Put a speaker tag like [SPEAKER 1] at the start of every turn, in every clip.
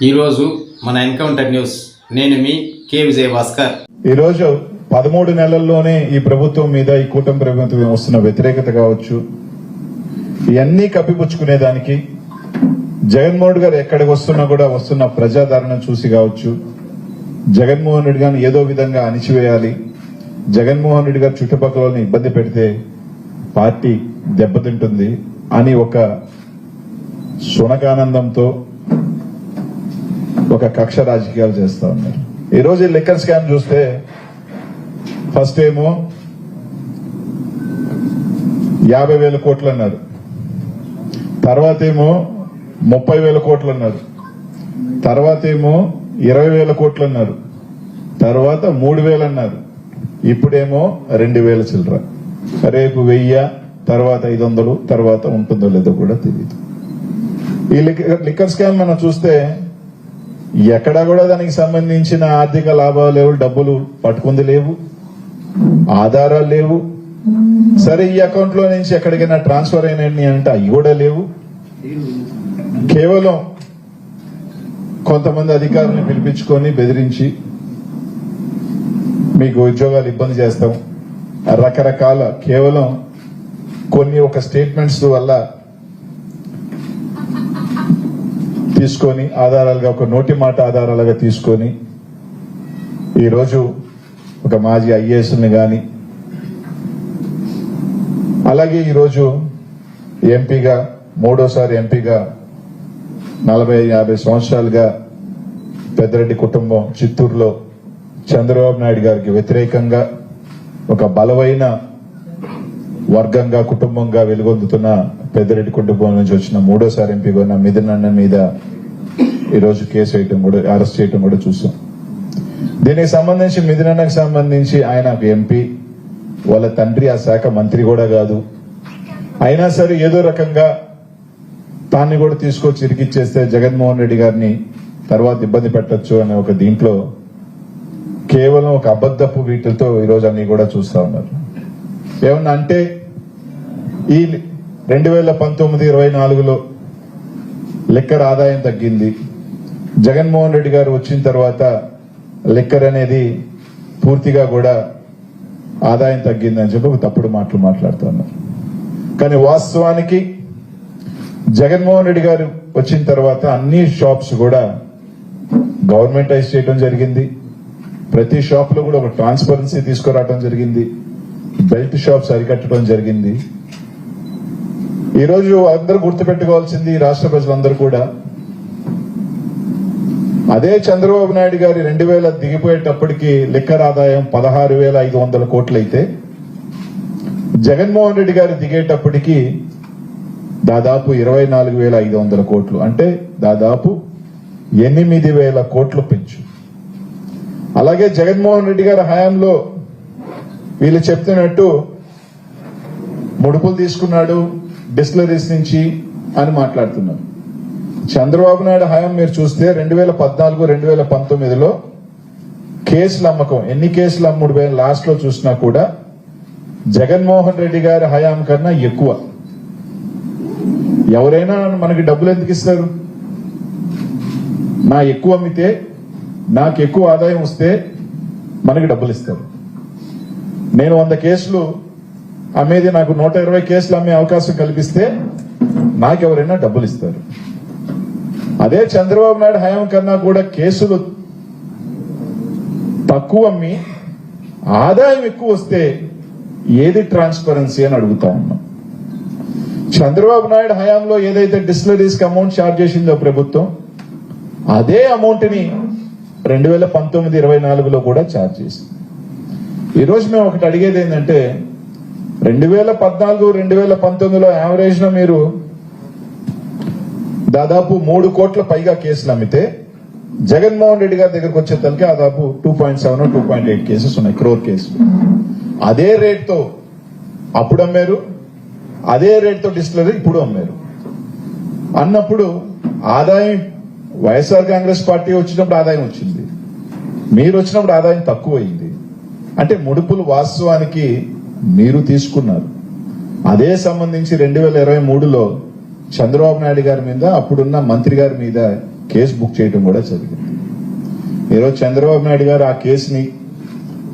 [SPEAKER 1] ఈరోజు మన encounter news. నేను మీ కే విజయ భాస్కర్
[SPEAKER 2] ఈరోజు పదమూడు నెలల్లోనే ఈ ప్రభుత్వం మీద ఈ కూటమి ప్రభుత్వం వస్తున్న వ్యతిరేకత కావచ్చు ఇవన్నీ కప్పిపుచ్చుకునేదానికి జగన్మోహన్ గారు ఎక్కడికి వస్తున్నా కూడా వస్తున్న ప్రజాదరణ చూసి కావచ్చు జగన్మోహన్ రెడ్డి గారిని ఏదో విధంగా అణిచివేయాలి జగన్మోహన్ రెడ్డి గారు చుట్టుపక్కల ఇబ్బంది పెడితే పార్టీ దెబ్బతింటుంది అని ఒక సునకానందంతో ఒక కక్ష రాజకీయాలు చేస్తా ఉన్నారు. ఈ రోజు ఈ లిక్కర్ స్కామ్ చూస్తే ఫస్ట్ ఏమో యాభై వేల కోట్లు అన్నారు తర్వాత ఏమో ముప్పై వేల కోట్లు అన్నారు తర్వాత ఏమో ఇరవై వేల కోట్లు అన్నారు తర్వాత మూడు వేలు అన్నారు ఇప్పుడేమో రెండు వేల చిల్లర. రేపు వెయ్యి తర్వాత ఐదు వందలు తర్వాత ఉంటుందో లేదో కూడా తెలియదు ఈ లిక్కర్ స్కామ్ మనం చూస్తే ఎక్కడా కూడా దానికి సంబంధించిన ఆర్థిక లాభాలు లేవు డబ్బులు పట్టుకుంది లేవు ఆధారాలు లేవు. సరే ఈ అకౌంట్లో నుంచి ఎక్కడికైనా ట్రాన్స్ఫర్ అయినాయి అంటే అవి కూడా లేవు. కేవలం కొంతమంది అధికారులను పిలిపించుకొని బెదిరించి మీకు ఉద్యోగాలు ఇబ్బంది చేస్తాం. రకరకాల కేవలం కొన్ని ఒక స్టేట్మెంట్స్ వల్ల తీసుకొని ఆధారాలుగా ఒక నోటి మాట ఆధారాలుగా తీసుకొని ఈరోజు ఒక మాజీ ఐఏఎస్ని కానీ అలాగే ఈరోజు ఎంపీగా మూడోసారి ఎంపీగా నలభై యాభై సంవత్సరాలుగా పెద్దరెడ్డి కుటుంబం చిత్తూరులో చంద్రబాబు నాయుడు గారికి వ్యతిరేకంగా ఒక బలమైన వర్గంగా కుటుంబంగా వెలుగొందుతున్న పెద్దరెడ్డి కుటుంబం నుంచి వచ్చిన మూడోసారి ఎంపీగా ఉన్న మిథున్ అన్న మీద ఈరోజు కేసు వేయటం కూడా అరెస్ట్ చేయటం కూడా చూసాం. దీనికి సంబంధించి మిథున్ అన్నకు సంబంధించి ఆయన ఒక ఎంపీ వాళ్ళ తండ్రి ఆ శాఖ మంత్రి కూడా కాదు. అయినా సరే ఏదో రకంగా తాన్ని కూడా తీసుకొచ్చి ఇరికిచ్చేస్తే జగన్మోహన్ రెడ్డి గారిని తర్వాత ఇబ్బంది పెట్టొచ్చు అనే ఒక దీంట్లో కేవలం ఒక అబద్ధపు వీటితో ఈరోజు అన్ని కూడా చూస్తా ఉన్నారు. ఏమన్నా అంటే ఈ రెండు వేల పంతొమ్మిది ఇరవై నాలుగులో లిక్కర్ ఆదాయం తగ్గింది. జగన్మోహన్ రెడ్డి గారు వచ్చిన తర్వాత లిక్కర్ అనేది పూర్తిగా కూడా ఆదాయం తగ్గిందని చెప్పి ఒక తప్పుడు మాటలు మాట్లాడుతున్నారు. కానీ వాస్తవానికి జగన్మోహన్ రెడ్డి గారు వచ్చిన తర్వాత అన్ని షాప్స్ కూడా గవర్నమెంటైజ్ చేయడం జరిగింది. ప్రతి షాప్లో కూడా ఒక ట్రాన్స్పరెన్సీ తీసుకురావడం జరిగింది. బెల్ట్ షాప్స్ అరికట్టడం జరిగింది. ఈ రోజు అందరూ గుర్తుపెట్టుకోవాల్సింది రాష్ట్ర ప్రజలందరూ కూడా. అదే చంద్రబాబు నాయుడు గారి రెండు వేల దిగిపోయేటప్పటికి లిక్కర్ ఆదాయం పదహారు వేల ఐదు వందల కోట్లయితే జగన్మోహన్ రెడ్డి గారు దిగేటప్పటికి దాదాపు ఇరవై నాలుగు వేల ఐదు వందల కోట్లు. అంటే దాదాపు ఎనిమిది వేల కోట్లు పెంచు. అలాగే జగన్మోహన్ రెడ్డి గారి హయాంలో వీళ్ళు చెప్తున్నట్టు ముడుపులు తీసుకున్నాడు డిస్టిలరీస్ నుంచి అని మాట్లాడుతున్నారు చంద్రబాబు నాయుడు హయాం మీరు చూస్తే రెండు వేల పద్నాలుగు రెండు వేల పంతొమ్మిదిలో కేసుల అమ్మకం ఎన్ని కేసులు అమ్ముడు వేల లాస్ట్లో చూసినా కూడా జగన్మోహన్ రెడ్డి గారి హయాం కన్నా ఎక్కువ. ఎవరైనా మనకి డబ్బులు ఎందుకు ఇస్తారు? నా ఎక్కువ అమ్మితే నాకు ఎక్కువ ఆదాయం వస్తే మనకి డబ్బులు ఇస్తారు. నేను వంద కేసులు అమ్మేది నాకు నూట ఇరవై కేసులు అమ్మే అవకాశం కల్పిస్తే నాకెవరైనా డబ్బులు ఇస్తారు. అదే చంద్రబాబు నాయుడు హయాం కన్నా కూడా కేసులు తక్కువ అమ్మి ఆదాయం ఎక్కువ వస్తే ఏది ట్రాన్స్పరెన్సీ అని అడుగుతా ఉన్నాం. చంద్రబాబు నాయుడు హయాంలో ఏదైతే డిస్టిలరీస్కి అమౌంట్ ఛార్జ్ చేసిందో ప్రభుత్వం అదే అమౌంట్ని రెండు వేల పంతొమ్మిది ఇరవై నాలుగులో కూడా ఛార్జ్ చేసింది. ఈరోజు మేము ఒకటి అడిగేది ఏంటంటే రెండు వేల పద్నాలుగు రెండు వేల పంతొమ్మిదిలో యావరేజ్లో మీరు దాదాపు మూడు కోట్ల పైగా కేసులు అమ్మితే జగన్మోహన్ రెడ్డి గారి దగ్గరకు వచ్చేసరికి దాదాపు two point seven two point eight cases ఉన్నాయి క్రోర్ కేసులు. అదే రేట్తో అప్పుడు అమ్మారు అదే రేట్తో డిస్టిలరీ ఇప్పుడు అమ్మారు. అన్నప్పుడు ఆదాయం వైఎస్ఆర్ కాంగ్రెస్ పార్టీ వచ్చినప్పుడు ఆదాయం వచ్చింది. మీరు వచ్చినప్పుడు ఆదాయం తక్కువైంది అంటే ముడుపులు వాస్తవానికి మీరు తీసుకున్నారు. అదే సంబంధించి రెండు వేల ఇరవై మూడులో చంద్రబాబు నాయుడు గారి మీద అప్పుడున్న మంత్రి గారి మీద కేసు బుక్ చేయడం కూడా జరిగింది. ఈరోజు చంద్రబాబు నాయుడు గారు ఆ కేసుని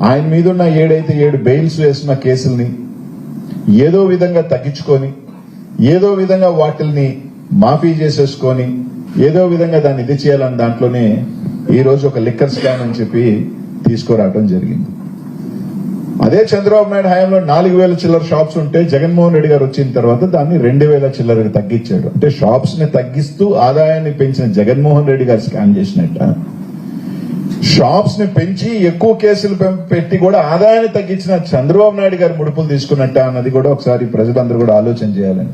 [SPEAKER 2] ఆయన మీద ఉన్న ఏడైతే ఏడు బెయిల్స్ వేసిన కేసుల్ని ఏదో విధంగా తగ్గించుకొని ఏదో విధంగా వాటిల్ని మాఫీ చేసేసుకొని ఏదో విధంగా దాన్ని ఇది చేయాలని దాంట్లోనే ఈరోజు ఒక లిక్కర్ స్కామ్ అని చెప్పి తీసుకురావడం జరిగింది. అదే చంద్రబాబు నాయుడు హయాంలో నాలుగు వేల చిల్లర షాప్స్ ఉంటే జగన్మోహన్ రెడ్డి గారు వచ్చిన తర్వాత దాన్ని రెండు వేల చిల్లరకి తగ్గించాడు. అంటే షాప్స్ని తగ్గిస్తూ ఆదాయాన్ని పెంచిన జగన్మోహన్ రెడ్డి గారు స్కామ్ చేసినట్ట. షాప్స్ని పెంచి ఎక్కువ కేసులు పెట్టి కూడా ఆదాయాన్ని తగ్గించిన చంద్రబాబు నాయుడు గారు ముడుపులు తీసుకున్నట్ట అన్నది కూడా ఒకసారి ప్రజలందరూ కూడా ఆలోచన చేయాలని.